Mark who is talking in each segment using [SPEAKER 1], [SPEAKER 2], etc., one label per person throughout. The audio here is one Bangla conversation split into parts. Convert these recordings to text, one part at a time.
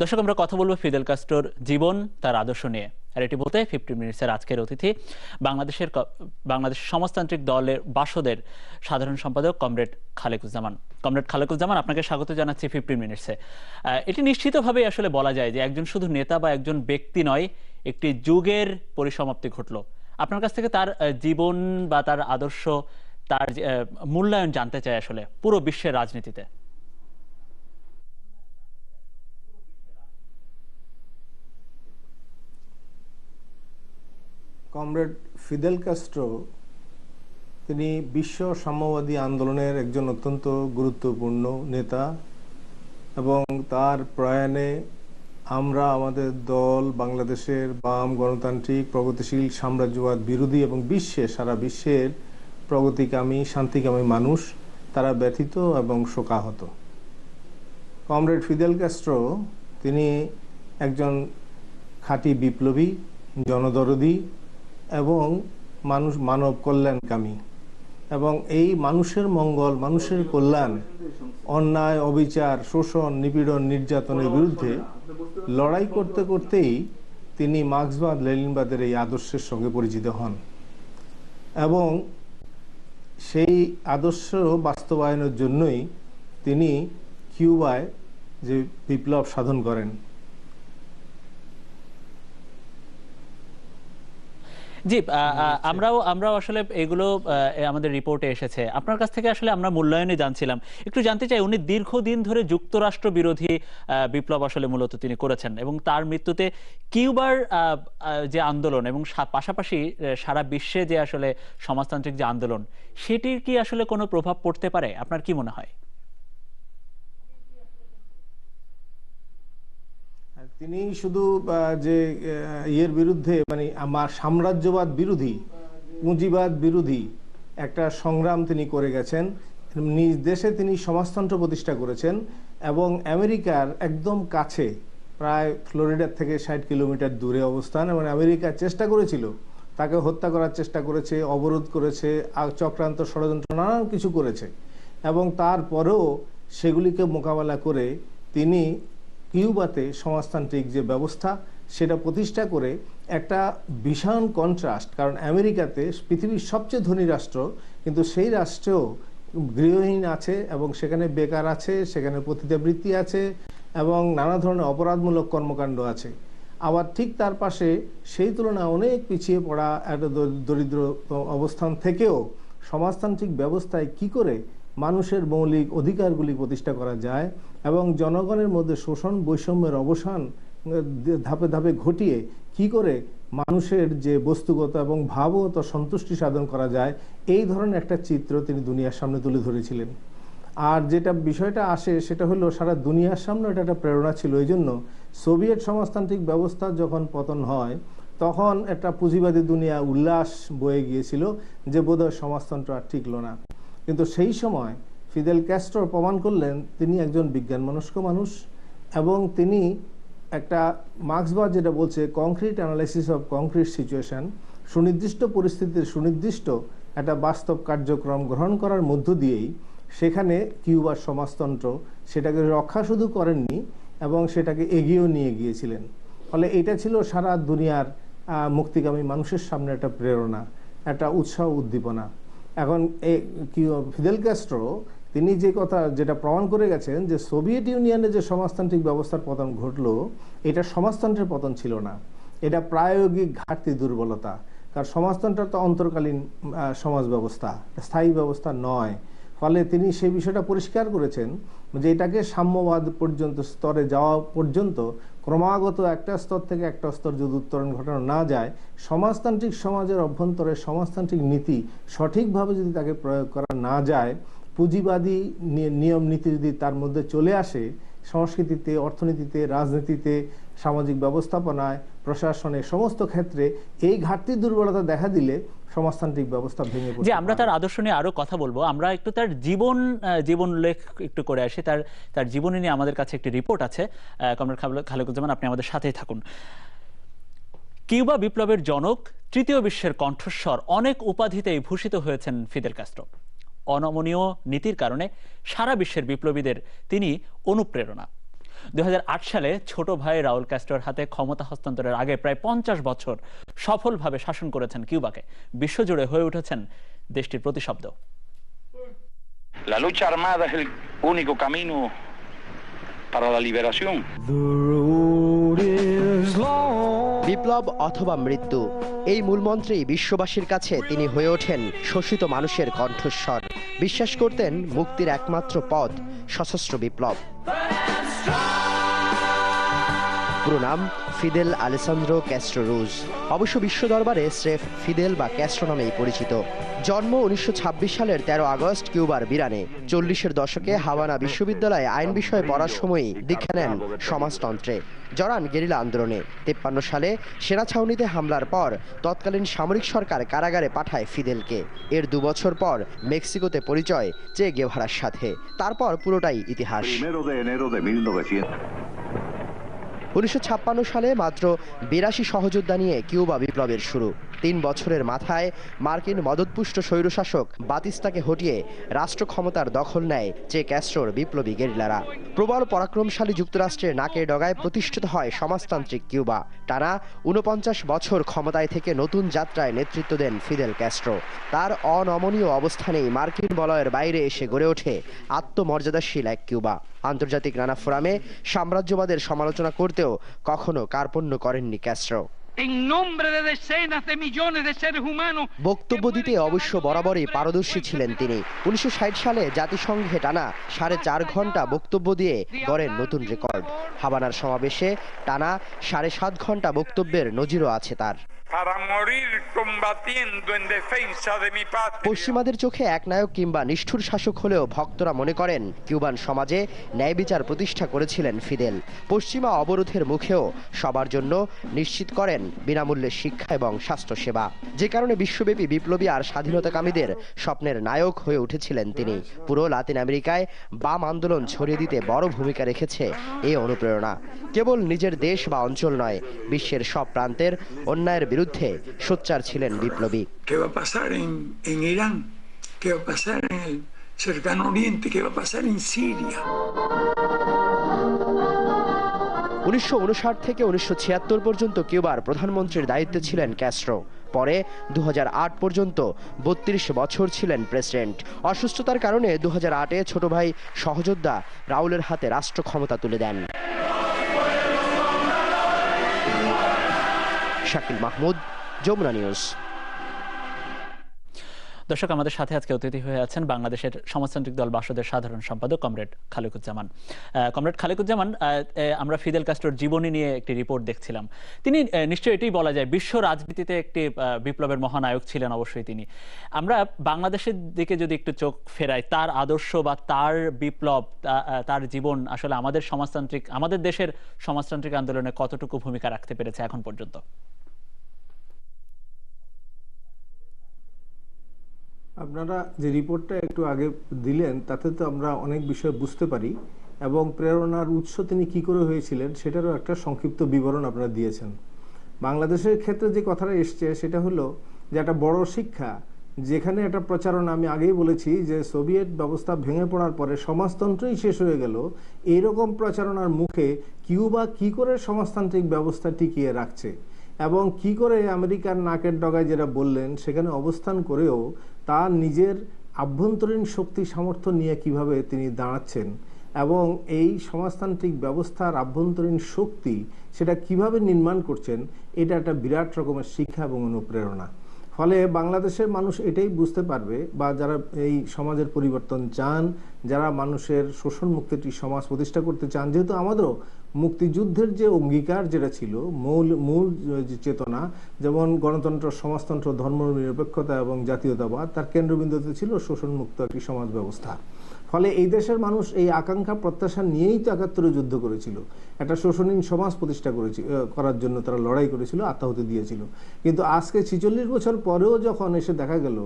[SPEAKER 1] দর্শক, আমরা কথা বলব ফিদেল কাস্ট্রোর জীবন, তার আদর্শ নিয়ে। আর এটি বলতে ফিফটি মিনিটসের আজকের অতিথি, বাংলাদেশের বাংলাদেশ সমাজতান্ত্রিক দলের বাসদের সাধারণ সম্পাদক কমরেড খালেকুজ্জামান। কমরেড খালেকুজ্জামান, আপনাকে স্বাগত জানাচ্ছি ফিফটি মিনিটসে এটি নিশ্চিতভাবেই আসলে বলা যায় যে একজন শুধু নেতা বা একজন ব্যক্তি নয়, একটি যুগের পরিসমাপ্তি ঘটলো। আপনার কাছ থেকে তার জীবন বা তার আদর্শ, তার মূল্যায়ন জানতে চাই আসলে, পুরো বিশ্বের রাজনীতিতে।
[SPEAKER 2] কমরেড ফিদেল কাস্ট্রো, তিনি বিশ্ব সাম্যবাদী আন্দোলনের একজন অত্যন্ত গুরুত্বপূর্ণ নেতা এবং তার প্রয়াণে আমরা আমাদের দল, বাংলাদেশের বাম গণতান্ত্রিক প্রগতিশীল সাম্রাজ্যবাদ বিরোধী এবং বিশ্বে সারা বিশ্বের প্রগতিকামী, শান্তিকামী মানুষ, তারা ব্যথিত এবং শোকাহত। কমরেড ফিদেল কাস্ট্রো, তিনি একজন খাঁটি বিপ্লবী, জনদরদি এবং মানুষ মানব কল্যাণকামী। এবং এই মানুষের মঙ্গল, মানুষের কল্যাণ, অন্যায়, অবিচার, শোষণ, নিপীড়ন, নির্যাতনের বিরুদ্ধে লড়াই করতে করতেই তিনি মার্ক্সবাদ লেলিনবাদের এই আদর্শের সঙ্গে পরিচিত হন। এবং সেই আদর্শ বাস্তবায়নের জন্যই তিনি কিউবায় যে বিপ্লব সাধন করেন।
[SPEAKER 1] জি আমরাও আমরাও আসলে এগুলো আমাদের রিপোর্টে এসেছে। আপনার কাছ থেকে আসলে আমরা মূল্যায়নে জানছিলাম। একটু জানতে চাই, উনি দীর্ঘদিন ধরে যুক্তরাষ্ট্র বিরোধী বিপ্লব আসলে মূলত তিনি করেছেন এবং তার মৃত্যুতে কিউবার যে আন্দোলন এবং পাশাপাশি সারা বিশ্বে যে আসলে সমাজতান্ত্রিক যে আন্দোলন, সেটির কি আসলে কোনো প্রভাব পড়তে পারে? আপনার কি মনে হয়?
[SPEAKER 2] তিনি শুধু যে ইয়ের বিরুদ্ধে মানে আমার সাম্রাজ্যবাদ বিরোধী, পুঁজিবাদ বিরোধী একটা সংগ্রাম তিনি করে গেছেন। নিজ দেশে তিনি সমাজতন্ত্র প্রতিষ্ঠা করেছেন এবং আমেরিকার একদম কাছে, প্রায় ফ্লোরিডার থেকে ষাট কিলোমিটার দূরে অবস্থান এবং আমেরিকা চেষ্টা করেছিল। তাকে হত্যা করার চেষ্টা করেছে, অবরোধ করেছে চক্রান্ত ষড়যন্ত্র, নানান কিছু করেছে। এবং তারপরেও সেগুলিকে মোকাবেলা করে তিনি কিউবাতে সমাজতান্ত্রিক যে ব্যবস্থা, সেটা প্রতিষ্ঠা করে একটা ভীষণ কন্ট্রাস্ট কারণ আমেরিকাতে পৃথিবীর সবচেয়ে ধনী রাষ্ট্র, কিন্তু সেই রাষ্ট্রেও গৃহহীন আছে এবং সেখানে বেকার আছে, সেখানে পতিতাবৃত্তি আছে এবং নানা ধরনের অপরাধমূলক কর্মকাণ্ড আছে। আবার ঠিক তার পাশে সেই তুলনায় অনেক পিছিয়ে পড়া একটা দরিদ্র অবস্থান থেকেও সমাজতান্ত্রিক ব্যবস্থায় কি করে মানুষের মৌলিক অধিকারগুলি প্রতিষ্ঠা করা যায় এবং জনগণের মধ্যে শোষণ, বৈষম্যের অবসান ধাপে ধাপে ঘটিয়ে কি করে মানুষের যে বস্তুগত এবং ভাবগত সন্তুষ্টি সাধন করা যায়, এই ধরনের একটা চিত্র তিনি দুনিয়ার সামনে তুলে ধরেছিলেন। আর যেটা বিষয়টা আসে সেটা হলো সারা দুনিয়ার সামনে এটা একটা প্রেরণা ছিল। এই জন্য সোভিয়েত সমাজতান্ত্রিক ব্যবস্থা যখন পতন হয়, তখন একটা পুঁজিবাদী দুনিয়া উল্লাস বয়ে গিয়েছিল যে বোধহয় সমাজতন্ত্র আর টিকলো না। কিন্তু সেই সময় ফিদেল ক্যাস্ট্রো প্রমাণ করলেন তিনি একজন বিজ্ঞান মনস্ক মানুষ এবং তিনি একটা মার্ক্সবাদ যেটা বলছে concrete analysis of concrete situation, সুনির্দিষ্ট পরিস্থিতির সুনির্দিষ্ট একটা বাস্তব কার্যক্রম গ্রহণ করার মধ্য দিয়েই সেখানে কিউবার সমাজতন্ত্র সেটাকে রক্ষা শুধু করেননি এবং সেটাকে এগিয়েও নিয়ে গিয়েছিলেন। ফলে এটা ছিল সারা দুনিয়ার মুক্তিকামী মানুষের সামনে একটা প্রেরণা, একটা উৎসাহ উদ্দীপনা। এখন কি ফিদেল ক্যাস্ট্রো তিনি যে কথা যেটা প্রমাণ করে গেছেন যে সোভিয়েত ইউনিয়নে যে সমাজতান্ত্রিক ব্যবস্থার পতন ঘটলো, এটা সমাজতন্ত্রের পতন ছিল না। এটা প্রায়োগিক ঘাটতি দুর্বলতা। কারণ সমাজতন্ত্র তো অন্তর্কালীন সমাজ ব্যবস্থা স্থায়ী ব্যবস্থা নয়। ফলে তিনি সেই বিষয়টা পরিষ্কার করেছেন যে এটাকে সাম্যবাদ পর্যন্ত, স্তরে যাওয়া পর্যন্ত ক্রমাগত একটা স্তর থেকে একটা স্তর যদি উত্তরণ ঘটানো না যায়, সমাজতান্ত্রিক সমাজের অভ্যন্তরে সমাজতান্ত্রিক নীতি সঠিকভাবে যদি তাকে প্রয়োগ করা না যায়, পুঁজিবাদী নিয়ম নীতি যদি তার মধ্যে চলে আসে, সংস্কৃতিতে, অর্থনীতিতে, রাজনীতিতে, সামাজিক ব্যবস্থাপনায়, প্রশাসনে, সমস্ত ক্ষেত্রে এই ঘাটতি দুর্বলতা দেখা দিলে সমাজতান্ত্রিক ব্যবস্থা ভেঙে
[SPEAKER 1] যে আমরা তার আদর্শ নিয়ে আরও কথা বলব। আমরা একটু তার জীবন জীবন লেখ একটু করে আসি। তার তার জীবনী নিয়ে আমাদের কাছে একটি রিপোর্ট আছে। কমরেড খালেক- খালেকুজ্জামান, আপনি আমাদের সাথেই থাকুন। কিউবা বিপ্লবের জনক, তৃতীয় বিশ্বের কণ্ঠস্বর, অনেক উপাধিতেই ভূষিত হয়েছেন ফিদেল কাস্ট্রো। অনমনীয় নীতির কারণে সারা বিশ্বের বিপ্লবীদের তিনি অনুপ্রেরণা। দুই হাজার আট সালে ছোট ভাই রাউল ক্যাস্ট্রোর হাতে ক্ষমতা হস্তান্তরের আগে প্রায় পঞ্চাশ বছর সফলভাবে শাসন করেছেন কিউবাকে। বিশ্বজুড়ে হয়ে উঠেছেন দেশটির প্রতিশব্দ।
[SPEAKER 3] La lucha armada es el único camino para la liberación.
[SPEAKER 4] বিপ্লব অথবা মৃত্যু এই মূলমন্ত্রেই বিশ্ববাসীর কাছে তিনি হয়ে ওঠেন শোষিত মানুষের কণ্ঠস্বর। বিশ্বাস করতেন মুক্তির একমাত্র পথ সশস্ত্র বিপ্লব। strong. পুরো নাম ফিদেল আলেসান্দ্রো ক্যাস্ট্রো রুজ অবশ্য বিশ্ব দরবারে স্রেফ ফিদেল বা ক্যাস্ট্রো নামেই পরিচিত। জন্ম উনিশশো ছাব্বিশ সালের তেরো আগস্ট কিউবার বিরানে। চল্লিশের দশকে হাওয়ানা বিশ্ববিদ্যালয়ে আইন বিষয়ে পড়ার সময়ই দীক্ষা নেন সমাজতন্ত্রে। জড়ান গেরিলা আন্দোলনে। তেপ্পান্ন সালে সেনা ছাউনিতে হামলার পর তৎকালীন সামরিক সরকার কারাগারে পাঠায় ফিদেলকে। এর দুবছর পর মেক্সিকোতে পরিচয় চে গেভারার সাথে। তারপর পুরোটাই ইতিহাস। উনিশশো সালে মাত্র বিরাশি সহযোদ্ধা নিয়ে কিউবা বিপ্লবের শুরু। তিন বছরের মাথায় মার্কিন মদতপুষ্ট স্বৈরশাসক বাতিস্তাকে হটিয়ে রাষ্ট্র ক্ষমতার দখল নেয় চে ক্যাস্ট্রোর বিপ্লবী গেরিলারা। প্রবল পরাক্রমশালী যুক্তরাষ্ট্রের নাকে ডগায় প্রতিষ্ঠিত হয় সমাজতান্ত্রিক কিউবা। টানা উনপঞ্চাশ বছর ক্ষমতায় থেকে নতুন যাত্রায় নেতৃত্ব দেন ফিদেল ক্যাস্ট্রো। তার অনমনীয় অবস্থানেই মার্কিন বলয়ের বাইরে এসে গড়ে ওঠে আত্মমর্যাদাশীল এক কিউবা। আন্তর্জাতিক নানা ফোরামে সাম্রাজ্যবাদের সমালোচনা করতেও কখনো কার্পণ্য করেননি Castro.
[SPEAKER 5] En nombre de decenas de millones de seres humanos.
[SPEAKER 4] বক্তব্য দিতে অবশ্য বরাবরই পারদর্শী ছিলেন তিনি। উনিশশো ষাট সালে জাতিসংঘে টানা সাড়ে চার ঘণ্টা বক্তব্য দিয়ে গড়েন নতুন রেকর্ড হাবানার সমাবেশে টানা সাড়ে সাত ঘণ্টা বক্তব্যের নজিরও আছে তার। পশ্চিমাদের চোখে একনায়ক কিংবা নিষ্ঠুর শাসক হলেও ভক্তরা মনে করেন, কিউবান সমাজে ন্যায় বিচার প্রতিষ্ঠা করেছিলেন ফিদেল। পশ্চিমা অবরোধের মুখেও সবার জন্য নিশ্চিত করেন বিনামূল্যে শিক্ষা এবং স্বাস্থ্যসেবা। যে কারণে বিশ্বব্যাপী বিপ্লবী আর স্বাধীনতাকামীদের স্বপ্নের নায়ক হয়ে উঠেছিলেন তিনি। পুরো লাতিন আমেরিকায় বাম আন্দোলন ছড়িয়ে দিতে বড় ভূমিকা রেখেছে এই অনুপ্রেরণা। কেবল নিজের দেশ বা অঞ্চল নয়, বিশ্বের সব প্রান্তের অন্যায়ের বিরুদ্ধে সোচ্চার ছিলেন বিপ্লবী. উনিশশো থেকে উনিশশো ছিয়াত্তর পর্যন্ত কিউবার প্রধানমন্ত্রীর দায়িত্বে ছিলেন ক্যাস্ট্রো। পরে দু হাজার আট পর্যন্ত বত্রিশ বছর ছিলেন প্রেসিডেন্ট। অসুস্থতার কারণে দু আটে ছোট ভাই সহযোদ্ধা রাউলের হাতে রাষ্ট্র ক্ষমতা তুলে দেন। শাকিল মাহমুদ, যমুনা নিউজ।
[SPEAKER 1] দর্শক, আমাদের সাথে আজকে অতিথি হয়ে আছেন বাংলাদেশের সমাজতান্ত্রিক দল বাসদের সাধারণ সম্পাদক কমরেড খালেকুজ্জামান। কমরেড খালেকুজ্জামান আমরা ফিদেল কাস্ট্রোর জীবনী নিয়ে একটি রিপোর্ট দেখছিলাম। তিনি নিশ্চয়ই এটাই বলা যায়, বিশ্ব রাজনীতিতে একটি বিপ্লবের মহানায়ক ছিলেন অবশ্যই তিনি। আমরা বাংলাদেশের দিকে যদি একটু চোখ ফেরাই, তার আদর্শ বা তার বিপ্লব তার জীবন আসলে আমাদের সমাজতান্ত্রিক, আমাদের দেশের সমাজতান্ত্রিক আন্দোলনে কতটুকু ভূমিকা রাখতে পেরেছে এখন পর্যন্ত?
[SPEAKER 2] আপনারা যে রিপোর্টটা একটু আগে দিলেন, তাতে তো আমরা অনেক বিষয় বুঝতে পারি এবং প্রেরণার উৎস তিনি কি করে হয়েছিলেন সেটারও একটা সংক্ষিপ্ত বিবরণ আপনারা দিয়েছেন। বাংলাদেশের ক্ষেত্রে যে কথাটা এসছে সেটা হলো যে একটা বড় শিক্ষা, যেখানে একটা প্রচারণা আমি আগেই বলেছি যে সোভিয়েত ব্যবস্থা ভেঙে পড়ার পরে সমাজতন্ত্রই শেষ হয়ে গেল, এইরকম প্রচারণার মুখে কিউবা কি করে সমাজতান্ত্রিক ব্যবস্থা টিকিয়ে রাখছে? এবং কি করে আমেরিকার নাকের ডগায় যেটা বললেন, সেখানে অবস্থান করেও তার নিজের আভ্যন্তরীণ শক্তি সামর্থ্য নিয়ে কীভাবে তিনি দাঁড়াচ্ছেন এবং এই সমাজতান্ত্রিক ব্যবস্থার আভ্যন্তরীণ শক্তি সেটা কীভাবে নির্মাণ করছেন, এটা একটা বিরাট রকমের শিক্ষা এবং অনুপ্রেরণা। ফলে বাংলাদেশের মানুষ এটাই বুঝতে পারবে বা যারা এই সমাজের পরিবর্তন চান, যারা মানুষের শোষণ মুক্ত একটি সমাজ প্রতিষ্ঠা করতে চান, যেহেতু আমাদেরও মুক্তিযুদ্ধের যে অঙ্গীকার যেটা ছিল, মূল মূল যে চেতনা, যেমন গণতন্ত্র, সমাজতন্ত্র, ধর্ম নিরপেক্ষতা এবং জাতীয়তাবাদ, তার কেন্দ্রবিন্দুতে ছিল শোষণ মুক্ত একটি সমাজ ব্যবস্থা। ফলে এই দেশের মানুষ এই আকাঙ্ক্ষা, প্রত্যাশা নিয়েই তো একাত্তরে যুদ্ধ করেছিল। একটা শোষণহীন সমাজ প্রতিষ্ঠা করেছিল করার জন্য তারা লড়াই করেছিল, আত্মাহতি দিয়েছিল। কিন্তু আজকে ছিচল্লিশ বছর পরেও যখন এসে দেখা গেল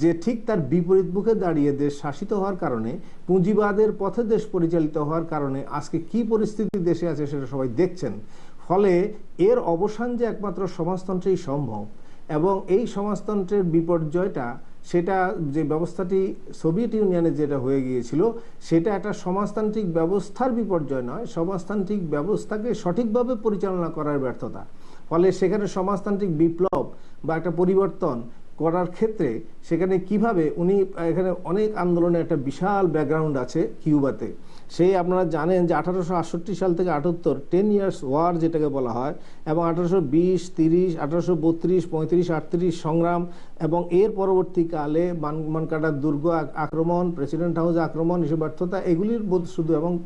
[SPEAKER 2] যে ঠিক তার বিপরীত মুখে দাঁড়িয়ে দেশ শাসিত হওয়ার কারণে, পুঁজিবাদের পথে দেশ পরিচালিত হওয়ার কারণে আজকে কি পরিস্থিতি দেশে আছে সেটা সবাই দেখছেন। ফলে এর অবসান যে একমাত্র সমাজতন্ত্রেই সম্ভব এবং এই সমাজতন্ত্রের বিপর্যয়টা সেটা যে ব্যবস্থাটি সোভিয়েত ইউনিয়নে যেটা হয়ে গিয়েছিল, সেটা একটা সমাজতান্ত্রিক ব্যবস্থার বিপর্যয় নয়, সমাজতান্ত্রিক ব্যবস্থাকে সঠিকভাবে পরিচালনা করার ব্যর্থতা। ফলে সেখানে সমাজতান্ত্রিক বিপ্লব বা একটা পরিবর্তন করার ক্ষেত্রে সেখানে কীভাবে উনি, এখানে অনেক আন্দোলনের একটা বিশাল ব্যাকগ্রাউন্ড আছে কিউবাতে। সেই আপনারা জানেন যে আঠারোশো আটষট্টি সাল থেকে আটাত্তর টেন ইয়ার্স ওয়ার যেটাকে বলা হয়, এবং আঠারোশো বিশ, তিরিশ, আঠারোশো বত্রিশ, পঁয়ত্রিশ, আটত্রিশ সংগ্রাম, এবং এর পরবর্তীকালে মান- মানকাটার দুর্গ আক- আক্রমণ প্রেসিডেন্ট হাউস আক্রমণ, এসব ব্যর্থতা, এগুলির বোধ শুধু এবং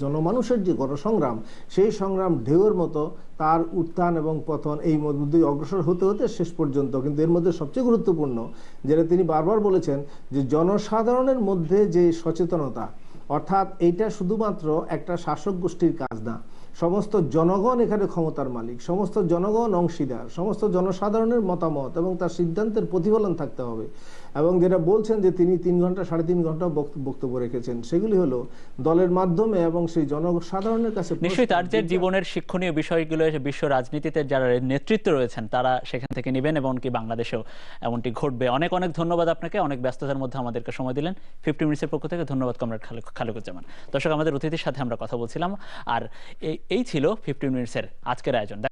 [SPEAKER 2] জনমানুষের যে গণসংগ্রাম, সেই সংগ্রাম ঢেউয়ের মতো তার উত্থান এবং পতন এই মধ্য অগ্রসর হতে হতে শেষ পর্যন্ত। কিন্তু এর মধ্যে সবচেয়ে গুরুত্বপূর্ণ, যেটা তিনি বারবার বলেছেন, যে জনসাধারণের মধ্যে যে সচেতনতা অর্থাৎ এইটা শুধুমাত্র একটা শাসক গোষ্ঠীর কাজ না। সমস্ত জনগণ এখানে ক্ষমতার মালিক, সমস্ত জনগণ অংশীদার, সমস্ত জনসাধারণের মতামত এবং তার সিদ্ধান্তের প্রতিফলন থাকতে হবে। এবং যেটা বলছেন যে তিনি তিন ঘণ্টা সাড়ে তিন ঘণ্টা বক্ত- বক্তব্য রেখেছেন সেগুলি হলো দলের মাধ্যমে এবং সেই জনসাধারণের কাছে
[SPEAKER 1] নিশ্চয়ই তার যে জীবনের শিক্ষণীয় বিষয়গুলো বিশ্ব রাজনীতিতে যারা নেতৃত্ব রয়েছেন তারা সেখান থেকে নেবেন এবং কি বাংলাদেশেও এমনটি ঘটবে। অনেক অনেক ধন্যবাদ আপনাকে অনেক ব্যস্ততার মধ্যে আমাদেরকে সময় দিলেন। ফিফটি মিনিটসের পক্ষ থেকে ধন্যবাদ কমরেড খালেক খালেকুজ্জামান। দর্শক আমাদের অতিথির সাথে আমরা কথা বলছিলাম। আর এই এই ছিল ফিফটি মিনিটসের আজকের আয়োজন।